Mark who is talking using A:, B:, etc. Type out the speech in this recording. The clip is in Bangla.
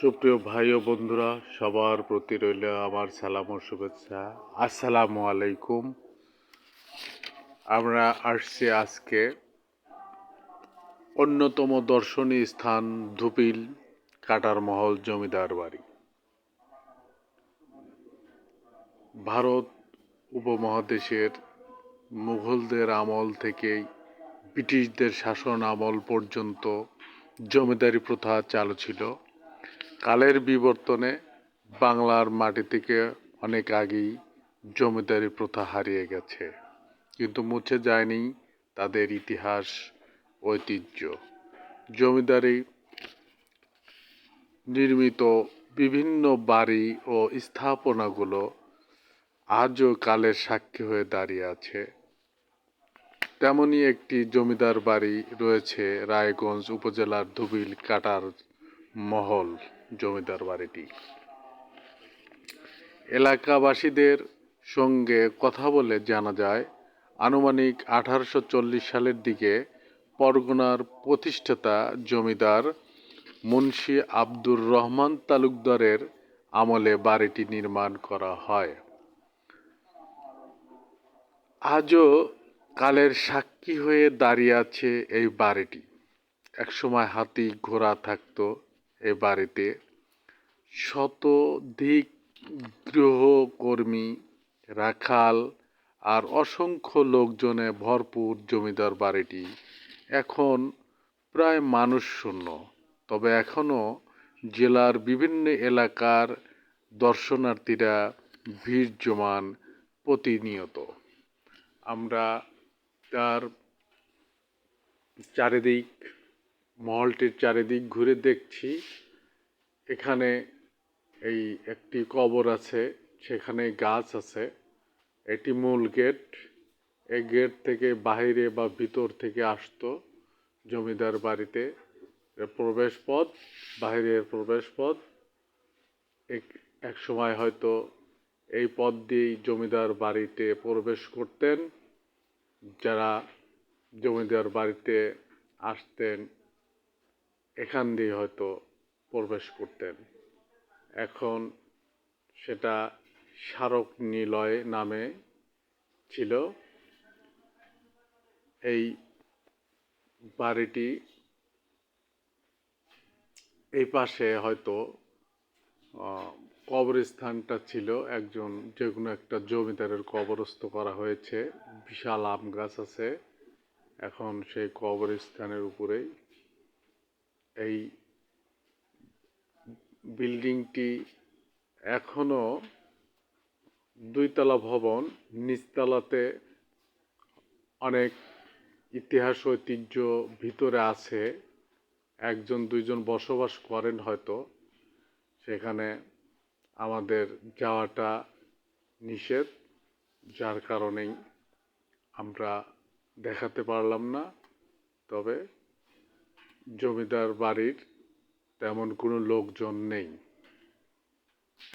A: সুপ্রিয় ভাই ও বন্ধুরা, সবার প্রতি রইল আমার সালাম ও শুভেচ্ছা। আসসালামু আলাইকুম। আমরা আসছি আজকে অন্যতম দর্শনীয় স্থান ধুপিল, কাটার মহল, জমিদার বাড়ি। ভারত উপমহাদেশের মুঘলদের আমল থেকেই ব্রিটিশদের শাসন আমল পর্যন্ত জমিদারি প্রথা চালু ছিল। কালের বিবর্তনে বাংলার মাটি থেকে অনেক আগেই জমিদারি প্রথা হারিয়ে গেছে, কিন্তু মুছে যায়নি তাদের ইতিহাস, ঐতিহ্য। জমিদারি নির্মিত বিভিন্ন বাড়ি ও স্থাপনাগুলো আজও কালের সাক্ষী হয়ে দাঁড়িয়ে আছে। তেমনই একটি জমিদার বাড়ি রয়েছে রায়গঞ্জ উপজেলার ধুবিল কাটার মহল, জমিদার বাড়িটি। এলাকাবাসীদের সঙ্গে কথা বলে জানা যায়, আনুমানিক আঠারোশো চল্লিশ সালের দিকে পরগনার প্রতিষ্ঠাতা জমিদার মুন্সি আব্দুর রহমান তালুকদারের আমলে বাড়িটি নির্মাণ করা হয়। আজও কালের সাক্ষী হয়ে দাঁড়িয়ে আছে এই বাড়িটি। একসময় হাতি ঘোড়া থাকতো এ বাড়িতে শতধিক গৃহকর্মী, রাখাল আর অসংখ্য লোকজনে ভরপুর জমিদার বাড়িটি। এখন প্রায় মানুষ শূন্য। তবে এখনও জেলার বিভিন্ন এলাকার দর্শনার্থীরা ভিড় জমান প্রতিনিয়ত। আমরা তার চারিদিক মহলটির চারিদিক ঘুরে দেখছি। এখানে এই একটি কবর আছে, সেখানে গাছ আছে। এটি মূল গেট। এই গেট থেকে বাইরে বা ভিতর থেকে আসতো জমিদার বাড়িতে। প্রবেশ পথ বাইরের প্রবেশ পথ এক সময় হয়তো এই পথ দিয়েই জমিদার বাড়িতে প্রবেশ করতেন। যারা জমিদার বাড়িতে আসতেন এখান দিয়ে হয়তো প্রবেশ করতেন। এখন সেটা স্মারক নিলয় নামে ছিল। এই বাড়িটি এই পাশে হয়তো কবরস্থানটা ছিল। একজন যে কোনো একটা জমিদারের কবরস্থ করা হয়েছে। বিশাল আম গাছ আছে। এখন সেই কবরস্থানের উপরেই এই বিল্ডিংটি এখনও দুইতলা ভবন, নিচতলাতে অনেক ইতিহাস, ঐতিহ্য ভিতরে আছে। একজন, দুইজন বসবাস করেন হয়তো। সেখানে আমাদের যাওয়াটা নিষেধ, যার কারণেই আমরা দেখাতে পারলাম না। তবে জমিদার বাড়ির তেমন কোনো লোকজন নেই।